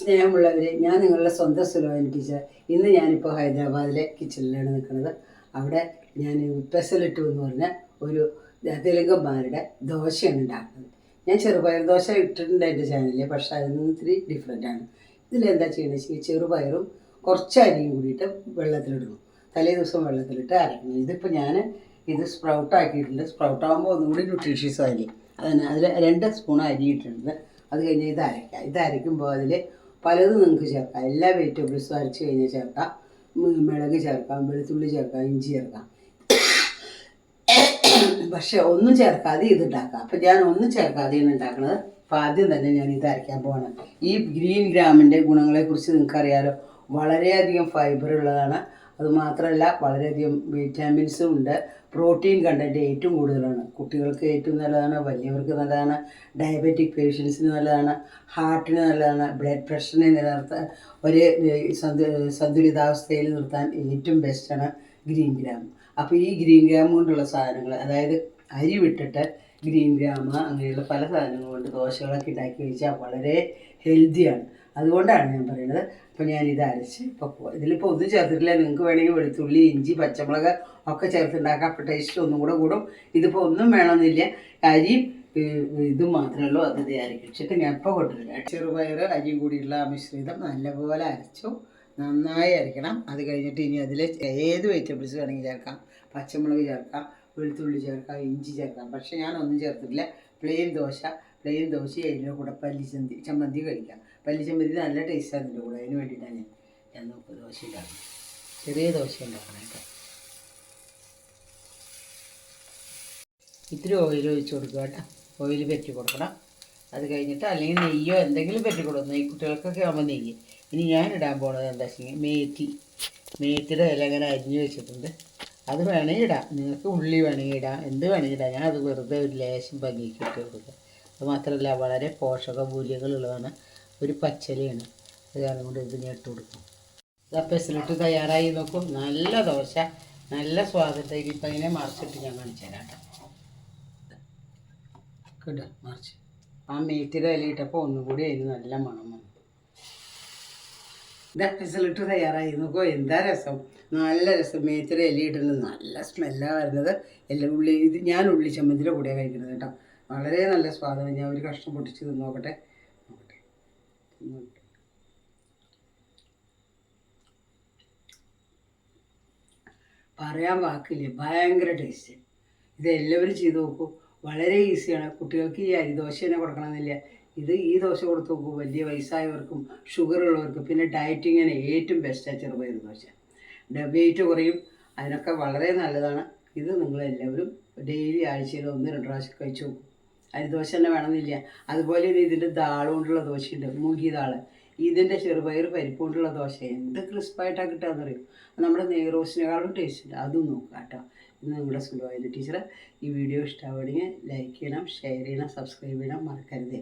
സ്നേഹമുള്ളവരെ ഞാൻ നിങ്ങളുടെ സ്വന്തം സുലോചന ടീച്ചർ. ഇന്ന് ഞാനിപ്പോൾ ഹൈദരാബാദിലെ കിച്ചണിലാണ് നിൽക്കുന്നത്. അവിടെ ഞാൻ പെസലിട്ടു എന്ന് പറഞ്ഞ ഒരു തെലുങ്കന്മാരുടെ ദോശയാണ് ഉണ്ടാക്കുന്നത്. ഞാൻ ചെറുപയർ ദോശ ഇട്ടിട്ടുണ്ട് എന്റെ ചാനലിൽ പക്ഷേ അതിൽ നിന്ന് ഇത്തിരി ഡിഫറെന്റ് ആണ്. ഇതിലെന്താ ചെയ്യണമെന്ന് വെച്ചാൽ ചെറുപയറും കുറച്ച് അരിയും കൂടിയിട്ട് വെള്ളത്തിലിടണം തലേ ദിവസം വെള്ളത്തിലിട്ട് അരക്കണം ഇതിപ്പോൾ ഞാൻ ഇത് സ്പ്രൗട്ട് ആക്കിയിട്ടുണ്ട്. സ്പ്രൗട്ട് ആകുമ്പോൾ ഒന്നും കൂടി ന്യൂട്രീഷ്യസ് ആയി അതിന് അതിൽ രണ്ട് സ്പൂൺ അരി ഇട്ടിട്ടുണ്ട്. അത് കഴിഞ്ഞ് ഇത് അരയ്ക്കുക ഇത് അരയ്ക്കുമ്പോൾ അതിൽ പലതും നിങ്ങൾക്ക് ചേർക്കാം. എല്ലാ വെജിറ്റബിൾസും അരച്ച് കഴിഞ്ഞാൽ ചേർക്കാം. മിളക് ചേർക്കാം വെളുത്തുള്ളി ചേർക്കാം ഇഞ്ചി ചേർക്കാം. പക്ഷെ ഒന്നും ചേർക്കാതെ ഇത് ഉണ്ടാക്കാം. അപ്പം ഞാൻ ഒന്നും ചേർക്കാതെയാണ് ഉണ്ടാക്കുന്നത് അപ്പം ആദ്യം തന്നെ ഞാൻ ഇത് അരയ്ക്കാൻ പോവാണ്. ഈ ഗ്രീൻ ഗ്രാമിന്റെ ഗുണങ്ങളെക്കുറിച്ച് നിങ്ങൾക്കറിയാലോ. വളരെയധികം ഫൈബർ ഉള്ളതാണ്. അതുമാത്രമല്ല വളരെയധികം വിറ്റാമിൻസും ഉണ്ട്. പ്രോട്ടീൻ കണ്ടന്റ് ഏറ്റവും കൂടുതലാണ്. കുട്ടികൾക്ക് ഏറ്റവും നല്ലതാണ് വലിയവർക്ക് നല്ലതാണ് ഡയബറ്റിക് പേഷ്യൻസിന് നല്ലതാണ് ഹാർട്ടിന് നല്ലതാണ് ബ്ലഡ് പ്രഷറിനെ നിലനിർത്താൻ ഒരു സന്തുലിതാവസ്ഥയിൽ നിർത്താൻ ഏറ്റവും ബെസ്റ്റാണ് ഗ്രീൻ ഗ്രാം അപ്പോൾ ഈ ഗ്രീൻ ഗ്രാം കൊണ്ടുള്ള സാധനങ്ങൾ അതായത് അരി വിട്ടിട്ട് ഗ്രീൻ ഗ്രാമ അങ്ങനെയുള്ള പല സാധനങ്ങൾ കൊണ്ട് ദോശകളൊക്കെ ഉണ്ടാക്കി കഴിച്ചാൽ വളരെ ഹെൽത്തിയാണ്. അതുകൊണ്ടാണ് ഞാൻ പറയുന്നത് അപ്പോൾ ഇത് അരച്ച് ഇപ്പോൾ ഇതിലിപ്പോൾ ഒന്നും ചേർത്തിട്ടില്ല. നിങ്ങൾക്ക് വേണമെങ്കിൽ വെളുത്തുള്ളി ഇഞ്ചി പച്ചമുളക് ഒക്കെ ചേർത്തുണ്ടാക്കാം. അപ്പോൾ ടേസ്റ്റ് ഒന്നും കൂടെ കൂടും. ഇതിപ്പോൾ ഒന്നും വേണമെന്നില്ല. അരിയും ഇതും മാത്രമേ ഉള്ളൂ. അത് അരക്കിച്ചിട്ട് ഞാൻ ഇപ്പോൾ കൊണ്ടുവരാം. ചെറുപയർ അരിയും കൂടിയുള്ള മിശ്രിതം നല്ലപോലെ അരച്ചു. നന്നായി അരയ്ക്കണം അത് കഴിഞ്ഞിട്ട് ഇനി അതിൽ ഏത് വെജിറ്റബിൾസ് വേണമെങ്കിൽ ചേർക്കാം. പച്ചമുളക് ചേർക്കാം. വെളുത്തുള്ളി ചേർക്കാം ഇഞ്ചി ചേർക്കാം. പക്ഷേ ഞാനൊന്നും ചേർത്തിട്ടില്ല. പ്ലെയിൻ ദോശ പ്ലെയിൻ ദോശ അതിന്റെ കൂടെ പല്ലിച്ചന്തി ചമ്മന്തി കഴിക്കാം. പല്ലിച്ചമ്മന്തി നല്ല ടേസ്റ്റാണ് അതിന്റെ കൂടെ. അതിന് വേണ്ടിയിട്ടാണ് ഞാൻ ഞാൻ നോക്ക് ദോശ ഉണ്ടാക്കുന്നത് ചെറിയ ദോശ ഉണ്ടാക്കണേട്ടോ ഇത്തിരി ഓയിൽ ഒഴിച്ച് കൊടുക്കുക കേട്ടോ. ഓയിൽ പെറ്റി കൊടുക്കണം. അത് കഴിഞ്ഞിട്ട് അല്ലെങ്കിൽ നെയ്യോ എന്തെങ്കിലും പെറ്റി കൊടുക്കും നെയ്യ് കുട്ടികൾക്കൊക്കെ ആകുമ്പോൾ നെയ്യ്. ഇനി ഞാൻ ഇടാൻ പോണത് എന്താ വെച്ചാൽ മേത്തി. മേത്തിയുടെ ഇല അങ്ങനെ അരിഞ്ഞ് വെച്ചിട്ടുണ്ട്. അത് വേണമെങ്കിൽ ഇടാം നിങ്ങൾക്ക് ഉള്ളി വേണമെങ്കിൽ ഇടാം എന്ത് വേണമെങ്കിൽ ഇടാം ഞാൻ അത് വെറുതെ ഒരു ലേശം ഭംഗിക്ക് ഇട്ട് കൊടുക്കുക. അത് മാത്രമല്ല വളരെ പോഷക മൂല്യങ്ങളുള്ളതാണ് ഒരു പച്ചലിയാണ്. അത് കാരണം കൊണ്ട് ഞാൻ ഇട്ട് കൊടുക്കും. ഇതാ പെസലിട്ട് തയ്യാറായി നോക്കും. നല്ല ദോശ. നല്ല സ്വാദത്തേക്ക് ഇപ്പം അതിനെ മറിച്ചിട്ട് ഞാൻ കാണിച്ചു തരാം കേട്ടോ. മറിച്ച്. ആ മേത്തിയുടെ ഇലയിട്ടപ്പോൾ ഒന്നുകൂടി അതിന് നല്ല മണം വന്നു. പെസലിട്ട് തയ്യാറായി നോക്കോ എന്താ രസം? നല്ല രസം. മേത്തിയുടെ ഇലയിടുന്നത് നല്ല സ്മെല്ലാണ് വരുന്നത്. എല്ലാം ഉള്ളി ഇത് ഞാൻ ഉള്ളി ചമ്മന്തിന്റെ കൂടെയാണ് കഴിക്കുന്നത് കേട്ടോ. വളരെ നല്ല സ്വാദാണ്. ഞാൻ ഒരു കഷ്ണം പൊട്ടിച്ച് തിന്ന് നോക്കട്ടെ. നോക്കട്ടെ. പറയാൻ വാക്കില്ല. ഭയങ്കര ടേസ്റ്റ് ഇത് എല്ലാവരും ചെയ്ത് നോക്കൂ. വളരെ ഈസിയാണ് കുട്ടികൾക്ക് ഈ അരിദോശ തന്നെ കൊടുക്കണമെന്നില്ല. ഇത് ഈ ദോശ കൊടുത്ത് നോക്കൂ വലിയ വയസ്സായവർക്കും ഷുഗർ ഉള്ളവർക്കും പിന്നെ ഡയറ്റിങ്ങിന് ഏറ്റവും ബെസ്റ്റാണ് ചെറുപയർ ദോശ. വെയിറ്റ് കുറയും. അതിനൊക്കെ വളരെ നല്ലതാണ്. ഇത് നിങ്ങളെല്ലാവരും ഡെയിലി ആഴ്ചയിൽ ഒന്ന് രണ്ട് പ്രാവശ്യം കഴിച്ചു നോക്കും. അരിദോശ തന്നെ വേണമെന്നില്ല. അതുപോലെ തന്നെ ഇതിന്റെ ദാൾ കൊണ്ടുള്ള ദോശയുണ്ട് മൂങ്ങി ദാൾ. ഇതിന്റെ ചെറുപയർ പരിപ്പ് കൊണ്ടുള്ള ദോശ എന്ത് ക്രിസ്പായിട്ടാണ് കിട്ടുകയെന്നറിയും നമ്മുടെ നെയ്റോസിനേക്കാളും ടേസ്റ്റ് ഉണ്ട്. അതും നോക്കാം കേട്ടോ. ഇന്ന് നമ്മുടെ സുലഭമായ ടീച്ചർ ഈ വീഡിയോ ഇഷ്ടമാവുകയാണെങ്കിൽ ലൈക്ക് ചെയ്യണം ഷെയർ ചെയ്യണം സബ്സ്ക്രൈബ് ചെയ്യണം. മറക്കരുത്.